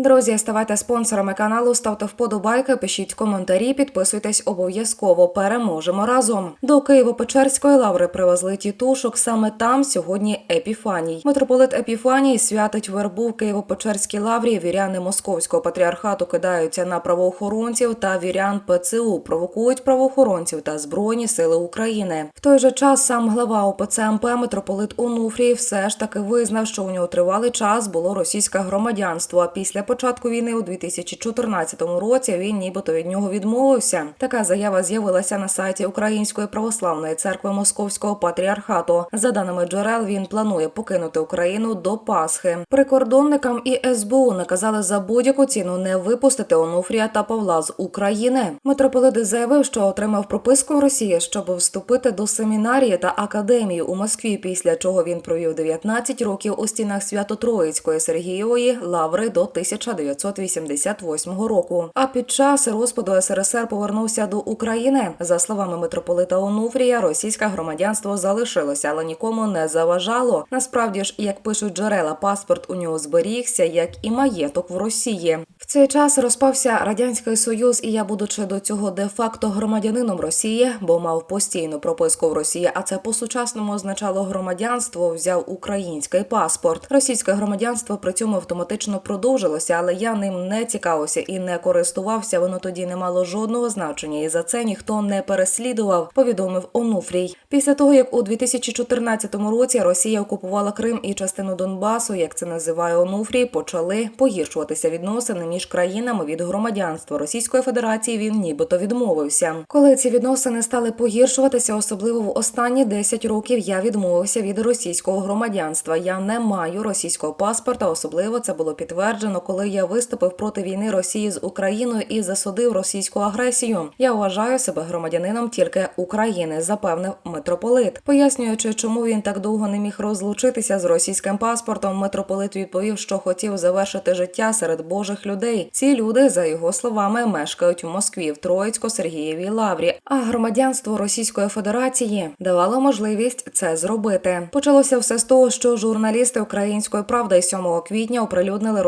Друзі, ставайте спонсорами каналу, ставте вподобайки, пишіть коментарі, підписуйтесь обов'язково. Переможемо разом. До Києво-Печерської лаври привезли тітушок. Саме там сьогодні Епіфаній. Митрополит Епіфаній святить вербу в Києво-Печерській лаврі. Віряни московського патріархату кидаються на правоохоронців та вірян ПЦУ, провокують правоохоронців та збройні сили України. В той же час сам глава ОПЦ МП митрополит Онуфрій все ж таки визнав, що у нього тривалий час було російське громадянство. А після початку війни у 2014 році він нібито від нього відмовився. Така заява з'явилася на сайті Української православної церкви Московського патріархату. За даними джерел, він планує покинути Україну до Пасхи. Прикордонникам і СБУ наказали за будь-яку ціну не випустити Онуфрія та Павла з України. Митрополит заявив, що отримав прописку в Росії, щоб вступити до семінарії та академії у Москві. Після чого він провів 19 років у стінах Свято-Троїцької Сергієвої лаври до 1988 року. А під час розпаду СРСР повернувся до України. За словами митрополита Онуфрія, російське громадянство залишилося, але нікому не заважало. Насправді ж, як пишуть джерела, паспорт у нього зберігся, як і маєток в Росії. В цей час розпався радянський союз, і я, будучи до цього де-факто громадянином Росії, бо мав постійну прописку в Росії, а це по сучасному означало громадянство, взяв український паспорт. Російське громадянство при цьому автоматично продовжилося, але я ним не цікавився і не користувався. Воно тоді не мало жодного значення, і за це ніхто не переслідував. Повідомив Онуфрій. Після того як у 2014 році Росія окупувала Крим і частину Донбасу, як це називає Онуфрій, почали погіршуватися відносини між країнами від громадянства Російської Федерації. Він нібито відмовився. Коли ці відносини стали погіршуватися, особливо в останні 10 років я відмовився від російського громадянства. Я не маю російського паспорта. Особливо це було підтверджено, коли я виступив проти війни Росії з Україною і засудив російську агресію. Я вважаю себе громадянином тільки України, запевнив митрополит. Пояснюючи, чому він так довго не міг розлучитися з російським паспортом, митрополит відповів, що хотів завершити життя серед божих людей. Ці люди, за його словами, мешкають у Москві в Троїцько-Сергієвій лаврі. А громадянство Російської Федерації давало можливість це зробити. Почалося все з того, що журналісти Української правди 7 квітня оприлюднили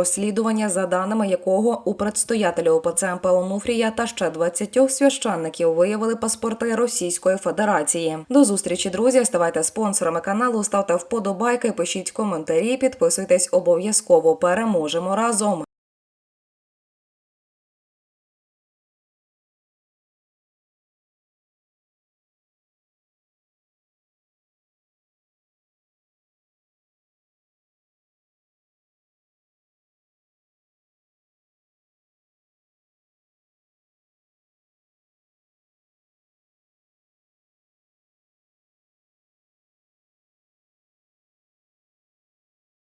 розслідування, за даними якого у предстоятеля ОПЦ МП Онуфрія та ще 20 священників виявили паспорти Російської Федерації. До зустрічі, друзі. Ставайте спонсорами каналу, ставте вподобайки, пишіть коментарі, підписуйтесь обов'язково. Переможемо разом.